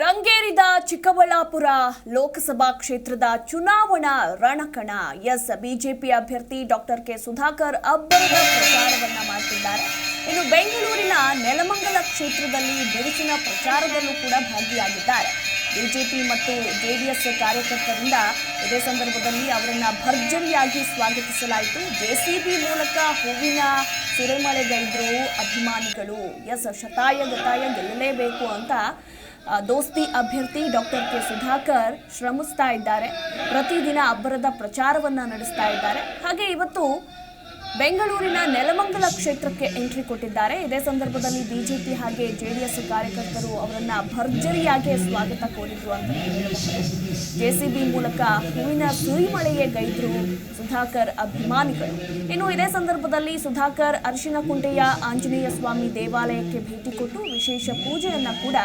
ರಂಗೇರಿದ ಚಿಕ್ಕಬಳ್ಳಾಪುರ ಲೋಕಸಭಾ ಕ್ಷೇತ್ರದ ಚುನಾವಣಾ ರಣಕಣ. ಎಸ್, ಬಿಜೆಪಿ ಅಭ್ಯರ್ಥಿ ಡಾಕ್ಟರ್ ಕೆ. ಸುಧಾಕರ್ ಅಬ್ಬರದ ಪ್ರಚಾರವನ್ನ ಮಾಡ್ತಿದ್ದಾರೆ. ಇನ್ನು ಬೆಂಗಳೂರಿನ ನೆಲಮಂಗಲ ಕ್ಷೇತ್ರದಲ್ಲಿ ಬಿರುಸಿನ ಪ್ರಚಾರದಲ್ಲೂ ಕೂಡ ಭಾಗಿಯಾಗಿದ್ದಾರೆ. ಬಿಜೆಪಿ ಮತ್ತು ಜೆಡಿಎಸ್ ಕಾರ್ಯಕರ್ತರಿಂದ ಇದೇ ಸಂದರ್ಭದಲ್ಲಿ ಅವರನ್ನ ಭರ್ಜರಿಯಾಗಿ ಸ್ವಾಗತಿಸಲಾಯಿತು. ಜೆಸಿಬಿ ಮೂಲಕ ಹೂವಿನ ಸುರಿಮಳೆಗೈದ್ರು ಅಭಿಮಾನಿಗಳು. ಎಸ್ ಶತಾಯ ಗತಾಯ ಗೆಲ್ಲಲೇಬೇಕು ಅಂತ ದೋಸ್ತಿ ಅಭ್ಯರ್ಥಿ ಡಾಕ್ಟರ್ ಕೆ. ಸುಧಾಕರ್ ಶ್ರಮಿಸ್ತಾ ಇದ್ದಾರೆ. ಪ್ರತಿದಿನ ಅಬ್ಬರದ ಪ್ರಚಾರವನ್ನು ನಡೆಸ್ತಾ ಇದ್ದಾರೆ. ಹಾಗೆ ಇವತ್ತು ಬೆಂಗಳೂರಿನ ನೆಲಮಂಗಲ ಕ್ಷೇತ್ರಕ್ಕೆ ಎಂಟ್ರಿ ಕೊಟ್ಟಿದ್ದಾರೆ. ಇದೇ ಸಂದರ್ಭದಲ್ಲಿ ಬಿಜೆಪಿ ಹಾಗೆ ಜೆಡಿಎಸ್ ಕಾರ್ಯಕರ್ತರು ಅವರನ್ನ ಭರ್ಜರಿಯಾಗಿ ಸ್ವಾಗತ ಕೋರಿದ್ರು ಅಂತ ಜೆಸಿಬಿ ಮೂಲಕ ಹೂವಿನ ಸುರಿಮಳೆಯೇ ಗೈದ್ರು ಸುಧಾಕರ್ ಅಭಿಮಾನಿಗಳು. ಇನ್ನು ಇದೇ ಸಂದರ್ಭದಲ್ಲಿ ಸುಧಾಕರ್ ಅರಿಶಿನ ಕುಂಟೆಯ ಆಂಜನೇಯ ಸ್ವಾಮಿ ದೇವಾಲಯಕ್ಕೆ ಭೇಟಿ ಕೊಟ್ಟು ವಿಶೇಷ ಪೂಜೆಯನ್ನ ಕೂಡ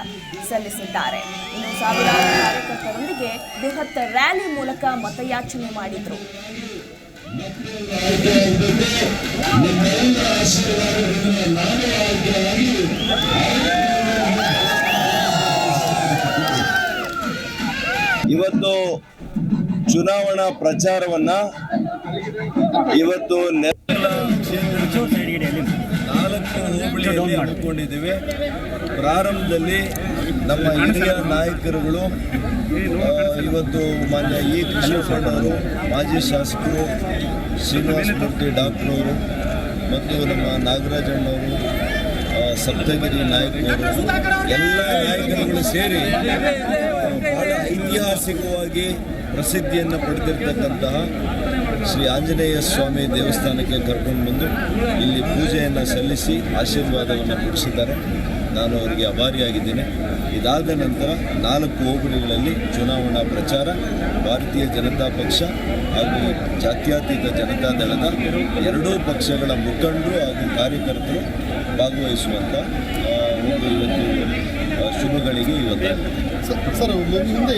ಸಲ್ಲಿಸಿದ್ದಾರೆ. ಇನ್ನು ಸಾವಿರಾರು ಕಾರ್ಯಕರ್ತರೊಂದಿಗೆ ಬೃಹತ್ ರ್ಯಾಲಿ ಮೂಲಕ ಮತಯಾಚನೆ ಮಾಡಿದ್ರು. ಇವತ್ತು ಚುನಾವಣಾ ಪ್ರಚಾರವನ್ನ ಇವತ್ತು ನಾಲ್ಕು ಹೋಬಳಿಯಲ್ಲಿ ಹಮ್ಮಿಕೊಂಡಿದ್ದೀವಿ. ಪ್ರಾರಂಭದಲ್ಲಿ ನಮ್ಮ ಹಿರಿಯ ನಾಯಕರುಗಳು ಇವತ್ತು ಮಾನ್ಯ ಇ ಕೃಷ್ಣಪ್ಪಣ್ಣವರು ಮಾಜಿ ಶಾಸಕರು ಶ್ರೀನಿವಾಸ ಮೂರ್ತಿ, ಡಾಕ್ಟರ್ ಅವರು, ಮತ್ತು ನಮ್ಮ ನಾಗರಾಜಣ್ಣವರು ಸಪ್ತಗಿರಿ ನಾಯಕರು, ಎಲ್ಲ ನಾಯಕರುಗಳು ಸೇರಿ ಬಹಳ ಐತಿಹಾಸಿಕವಾಗಿ ಪ್ರಸಿದ್ಧಿಯನ್ನು ಪಡೆದಿರ್ತಕ್ಕಂತಹ ಶ್ರೀ ಆಂಜನೇಯ ಸ್ವಾಮಿ ದೇವಸ್ಥಾನಕ್ಕೆ ಕರ್ಕೊಂಡು ಬಂದು ಇಲ್ಲಿ ಪೂಜೆಯನ್ನು ಸಲ್ಲಿಸಿ ಆಶೀರ್ವಾದವನ್ನು ಕೊಡಿಸಿದ್ದಾರೆ. ನಾನು ಅವರಿಗೆ ಅಭಾರಿಯಾಗಿದ್ದೇನೆ ಇದಾದ ನಂತರ ನಾಲ್ಕು ಹೋಬಳಿಗಳಲ್ಲಿ ಚುನಾವಣಾ ಪ್ರಚಾರ, ಭಾರತೀಯ ಜನತಾ ಪಕ್ಷ ಹಾಗೂ ಜಾತ್ಯತೀತ ಜನತಾದಳದ ಎರಡೂ ಪಕ್ಷಗಳ ಮುಖಂಡರು ಹಾಗೂ ಕಾರ್ಯಕರ್ತರು ಭಾಗವಹಿಸುವಂಥ ಒಂದು ಇವತ್ತು ಶುಭಗಳಿಗೆ ಇವತ್ತು. ಸರ್ ಮುಂದೆ